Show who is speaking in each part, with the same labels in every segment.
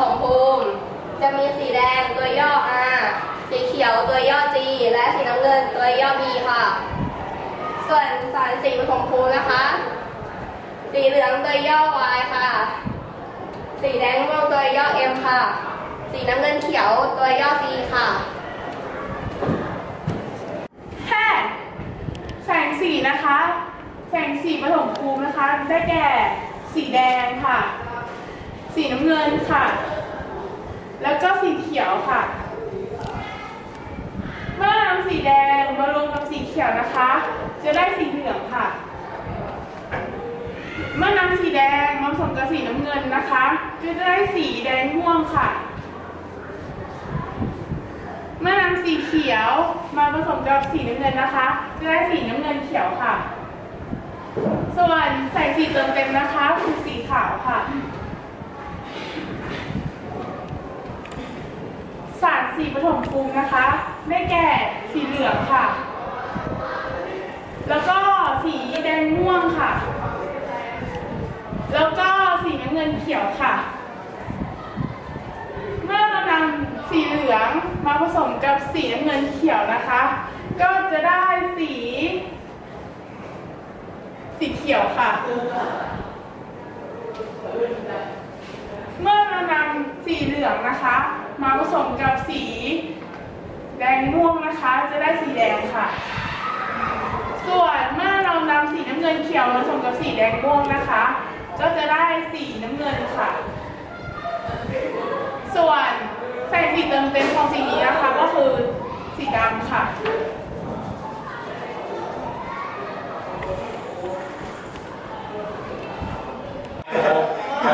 Speaker 1: งสีปฐมภูมิ จะมีสีแดงตัวย่อ R สีเขียวตัวย่อ G และสีน้ำเงินตัวย่อ B ค่ะ ส่วนสารสีปฐมภูมินะคะ สีเหลืองตัวย่อ Y ค่ะ สีแดงม่วงตัวย่อ M ค่ะ สีน้ำเงินเขียวตัวย่อ C ค่ะ
Speaker 2: แค่แสงสีนะคะ แสงสีปฐมภูมินะคะ ได้แก่สีแดงค่ะ สีน้ำเงินค่ะ แล้วก็สีเขียวค่ะ เมื่อนำสีแดงมารวมกับสีเขียวนะคะ จะได้สีเหลืองค่ะ เมื่อนำสีแดงมาผสมกับสีน้ำเงินนะคะ จะได้สีแดงม่วงค่ะ เมื่อนำสีเขียวมาผสมกับสีน้ำเงินนะคะ จะได้สีน้ำเงินเขียวค่ะ ส่วนใส่สีเติมเต็มนะคะคือสีขาวค่ะ สารสีปฐมภูมินะคะได้แก่สีเหลืองค่ะ แล้วก็สีแดงม่วงค่ะ แล้วก็สีน้ำเงินเขียวค่ะ เมื่อเรานำสีเหลืองมาผสมกับสีน้ำเงินเขียวนะคะ ก็จะได้สี สีเขียวค่ะ เมื่อเรานำสีเหลืองนะคะ มาผสมกับสีแดงม่วงนะคะ จะได้สีแดงค่ะ ส่วนเมื่อเรานำสีน้ำเงินเขียวมาผสมกับสีแดงม่วงนะคะ ก็จะได้สีน้ำเงินค่ะ ส่วนแสงสีเติมเต็มของสีนี้นะคะ ก็คือสีดำค่ะ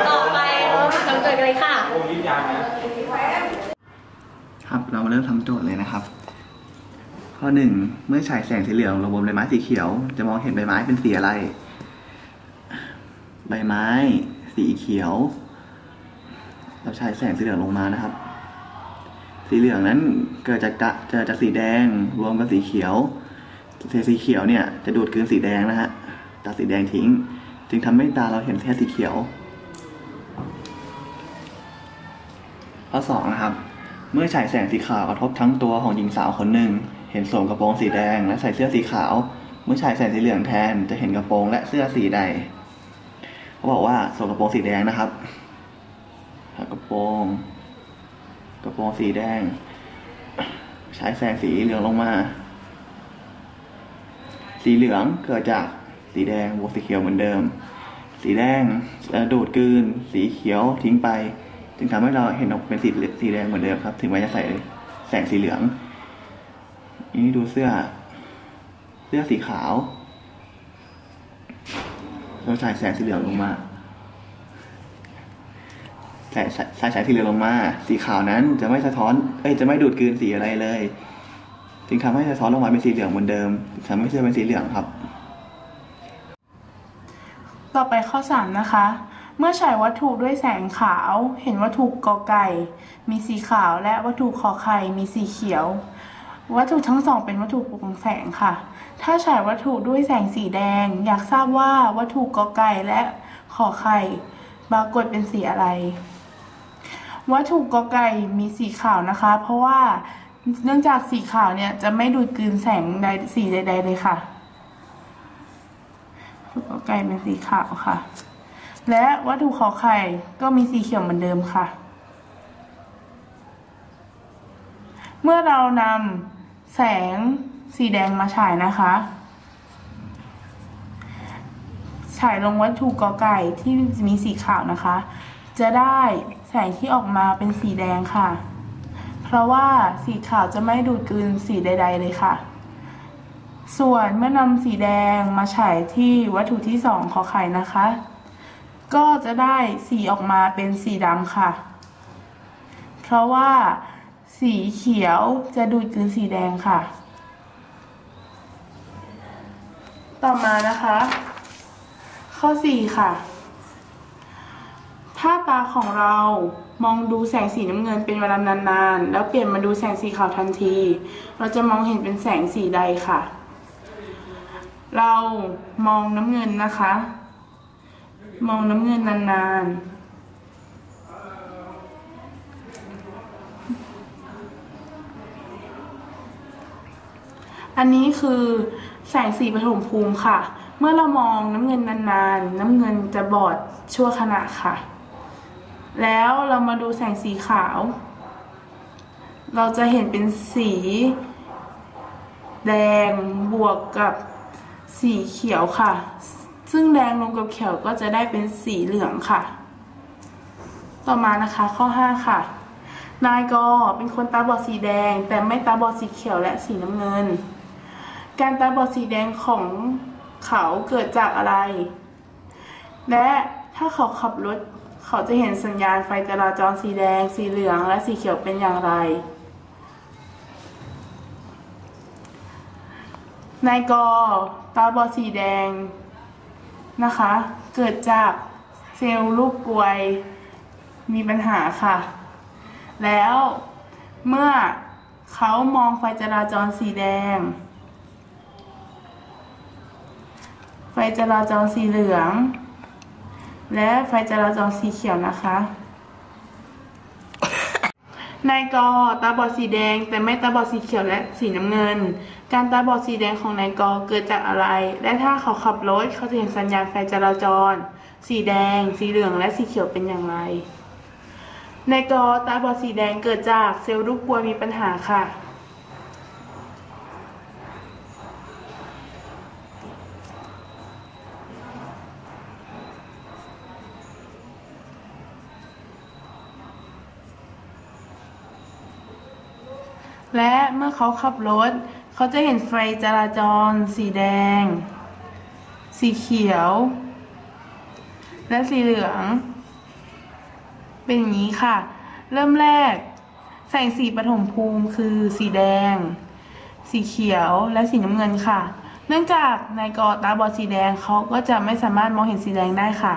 Speaker 1: ต่อไปเราทำเกิดกันเลยค่ะ
Speaker 3: ครับ เรามาเริ่มทำโจทย์เลยนะครับ ข้อหนึ่งเมื่อฉายแสงสีเหลืองลงบนใบไม้สีเขียว จะมองเห็นใบไม้เป็นสีอะไร ใบไม้ สีเขียว เราฉายแสงสีเหลืองลงมานะครับ สีเหลืองนั้นเกิดจากกะเกิดจากสีแดงรวมกับสีเขียวสีเขียวเนี่ยจะดูดกลืนสีแดงนะฮะตัดสีแดงทิ้ง จึงทำให้ตาเราเห็นแค่สีเขียว ข้อสองนะครับ เมื่อฉายแสงสีขาวกระทบทั้งตัวของหญิงสาวคนหนึ่ง เห็นสวมกระโปรงสีแดงและใส่เสื้อสีขาว เมื่อฉายแสงสีเหลืองแทนจะเห็นกระโปรงและเสื้อสีใดเขาบอกว่าสวมกระโปรงสีแดงนะครับกระโปรงกระโปรงสีแดงฉายแสงสีเหลืองลงมา สีเหลืองเกิดจากสีแดงบวกสีเขียวเหมือนเดิม สีแดงดูดกลืน สีเขียวทิ้งไป จึงทำให้เราเห็นออกเป็นสีสีแดงเหมือนเดิมครับ ถึงแม้จะใส่แสงสีเหลืองนี่ดูเสื้อ เสื้อสีขาว เราใส่แสงสีเหลืองลงมาใส่ใส่ใส่สีเหลืองลงมา สีขาวนั้นจะไม่สะท้อน เอ้ย จะไม่ดูดกลืนสีอะไรเลย จึงทำให้สะท้อนลงมาเป็นสีเหลืองเหมือนเดิมทำให้เสื้อเป็นสีเหลืองครับ
Speaker 2: ต่อไปข้อ3นะคะ เมื่อฉายวัตถุด้วยแสงขาว เห็นวัตถุกอไก่ มีสีขาวและวัตถุขอไข่มีสีเขียว วัตถุทั้งสองเป็นวัตถุปร่งแสงค่ะ ถ้าฉายวัตถุด้วยแสงสีแดง อยากทราบว่าวัตถุกอไก่และขอไข่ปรากฏเป็นสีอะไร วัตถุกอไก่มีสีขาวนะคะ เพราะว่าเนื่องจากสีขาวเนี่ยจะไม่ดูดกลืนแสงใดสีใด ๆ เลยค่ะวัตถุกอไก่เป็นสีขาวค่ะ และวัตถุขอไข่ก็มีสีเขียวเหมือนเดิมค่ะ เมื่อเรานำแสงสีแดงมาฉายนะคะ ฉายลงวัตถุกอไก่ที่มีสีขาวนะคะ จะได้แสงที่ออกมาเป็นสีแดงค่ะ เพราะว่าสีขาวจะไม่ดูดกลืนสีใด ๆ เลยค่ะ ส่วนเมื่อนำสีแดงมาฉายที่วัตถุที่สองขอไข่นะคะ ก็จะได้สีออกมาเป็นสีดำค่ะ เพราะว่าสีเขียวจะดูดกลืนสีแดงค่ะ ต่อมานะคะ ข้อ 4 ค่ะ ถ้าตาของเรามองดูแสงสีน้ำเงินเป็นเวลานานๆ แล้วเปลี่ยนมาดูแสงสีขาวทันที เราจะมองเห็นเป็นแสงสีใดค่ะ เรามองน้ำเงินนะคะ มองน้ำเงินนานๆ อันนี้คือแสงสีปฐมภูมิค่ะ เมื่อเรามองน้ำเงินนานๆ น้ำเงินจะบอดชั่วขณะค่ะ แล้วเรามาดูแสงสีขาว เราจะเห็นเป็นสีแดงบวกกับสีเขียวค่ะ ซึ่งแดงรวมกับเขียวก็จะได้เป็นสีเหลืองค่ะ ต่อมานะคะข้อ 5 ค่ะ นายกอเป็นคนตาบอดสีแดง แต่ไม่ตาบอดสีเขียวและสีน้ำเงิน การตาบอดสีแดงของเขาเกิดจากอะไร และถ้าเขาขับรถเขาจะเห็นสัญญาณไฟจราจรสีแดง สีเหลือง และสีเขียวเป็นอย่างไร นายกอตาบอดสีแดง นะคะ เกิดจากเซลล์รูปกลวยมีปัญหาค่ะ แล้วเมื่อเขามองไฟจราจรสีแดง ไฟจราจรสีเหลือง และไฟจราจรสีเขียวนะคะ นายกอตาบอดสีแดง แต่ไม่ตาบอดสีเขียวและสีน้ำเงิน การตาบอดสีแดงของนายกอเกิดจากอะไร และถ้าเขาขับรถเขาจะเห็นสัญญาณไฟจราจร สีแดง สีเหลืองและสีเขียวเป็นอย่างไรนายกอตาบอดสีแดงเกิดจากเซลล์รูปกลวยมีปัญหาค่ะ และเมื่อเขาขับรถ เขาจะเห็นไฟจราจร สีแดง สีเขียว และสีเหลือง เป็นอย่างนี้ค่ะ เริ่มแรก แสงสีปฐมภูมิคือสีแดง สีเขียวและสีน้ำเงินค่ะ เนื่องจากในกอตาบอดสีแดงเขาก็จะไม่สามารถมองเห็นสีแดงได้ค่ะ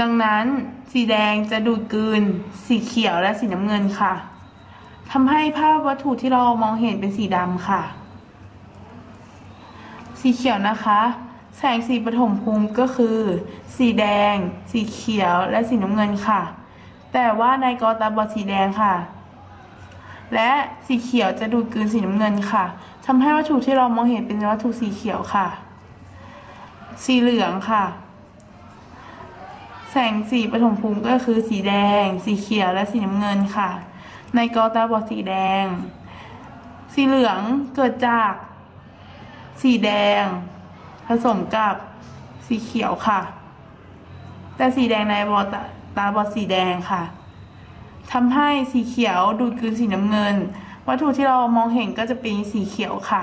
Speaker 2: ดังนั้นสีแดงจะดูดกลืน สีเขียวและสีน้ำเงินค่ะ ทำให้ภาพวัตถุที่เรามองเห็นเป็นสีดำค่ะ สีเขียวนะคะ แสงสีปฐมภูมิก็คือ สีแดง สีเขียวและสีน้ำเงินค่ะ แต่ว่าในกอตาบอดสีแดงค่ะ และสีเขียวจะดูดกลืนสีน้ำเงินค่ะทำให้วัตถุที่เรามองเห็นเป็นวัตถุสีเขียวค่ะ สีเหลืองค่ะ แสงสีปฐมภูมิก็คือสีแดง สีเขียวและสีน้ำเงินค่ะ ในกอตาบอดสีแดง สีเหลืองเกิดจากสีแดง ผสมกับสีเขียวค่ะ แต่สีแดงในบอตาตาบอดสีแดงค่ะทำให้สีเขียวดูดกลืนสีน้ำเงิน วัตถุที่เรามองเห็นก็จะเป็นสีเขียวค่ะ